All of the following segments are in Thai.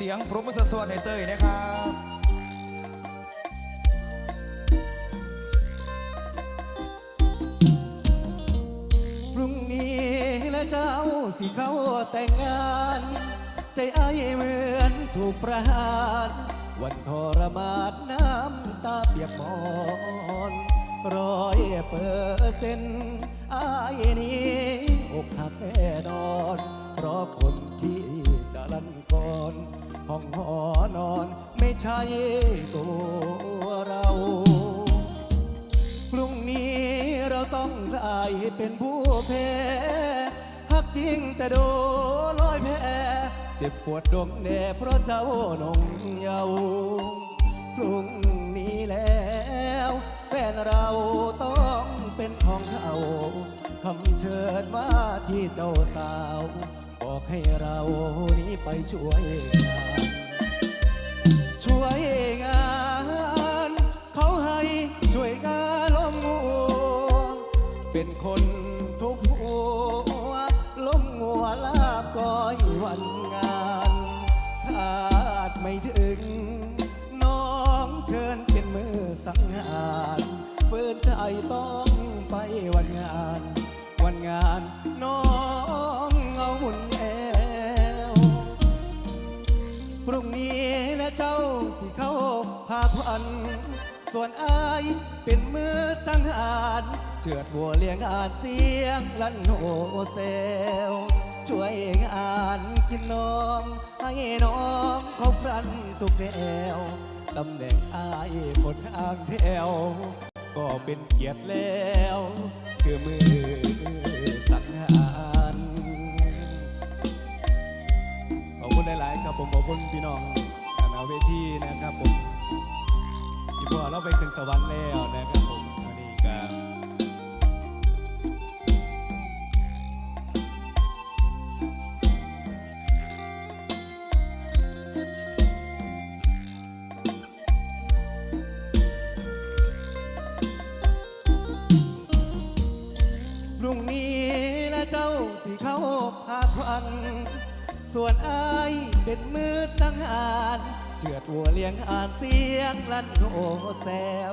เสียงปรบมือสวดๆให้เต้ยนะครับพรุ่งนี้และเจ้าสิเข้าแต่งงาน ใจไอ้เหมือนถูกประหาร วันทรมานน้ำตาเปียกหมอนร้อยเปอร์เซ็นต์ไอ้นี้อกหักแน่นอน เพราะคนที่จะลันก่อน ห้องหอนอนไม่ใช่ตัวเรา พรุ่งนี้เราต้องกลายเป็นผู้แพ้หักจริงแต่โดนลอยแพ้เจ็บปวดดมแน่เพราะเจ้านงเยาพรุ่งนี้แล้วแฟนเราต้องเป็นของเขาคำเชิญมาที่เจ้าสาว อกให้เรานี้ไปช่วยงานช่วยงาน เขาให้ช่วยงานล้มงัวเป็นคนทุกหัวล้มงัวลาบก้อยวันงานขาดไม่ถึง น้องเชิญเป็นมือสังหารเปิดใจต้องไปวันงาน วันงานน้อง ส่วนอายเป็นมือสังหารเชือดบัวเลี้ยงอ่านเสียงลั่นโหเซล ช่วยงานกินนมให้น้องเขาพรันทุกแนวตำแหน่งอายคนอ่างแถว ก็เป็นเกียรติแล้ว คือมือสังหารขอบคุณหลาย ๆ ครับผมขอบคุณพี่น้องคณะเวทีนะครับผม ที่อเราไปขึ้นสวรรค์แล้วนะครับผมวันนี้ก็พรุ่งนี้และเจ้าสิเข้าพาพัน ส่วนอายเป็นมือสังหาร เชือดวัวเลี้ยงอ่านเสียงลั่นโอแซว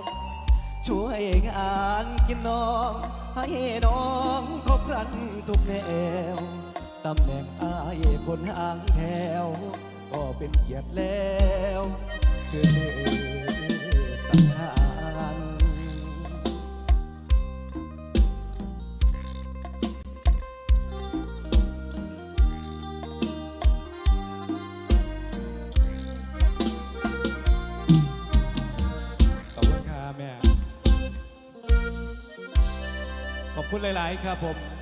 ช่วยงานกินน้อง ให้น้องครบครันทุกแนวตำแหน่งอายคนห่างแถว ก็เป็นเกียรติแล้วคือ ขอบคุณหลาย ๆ ครับผม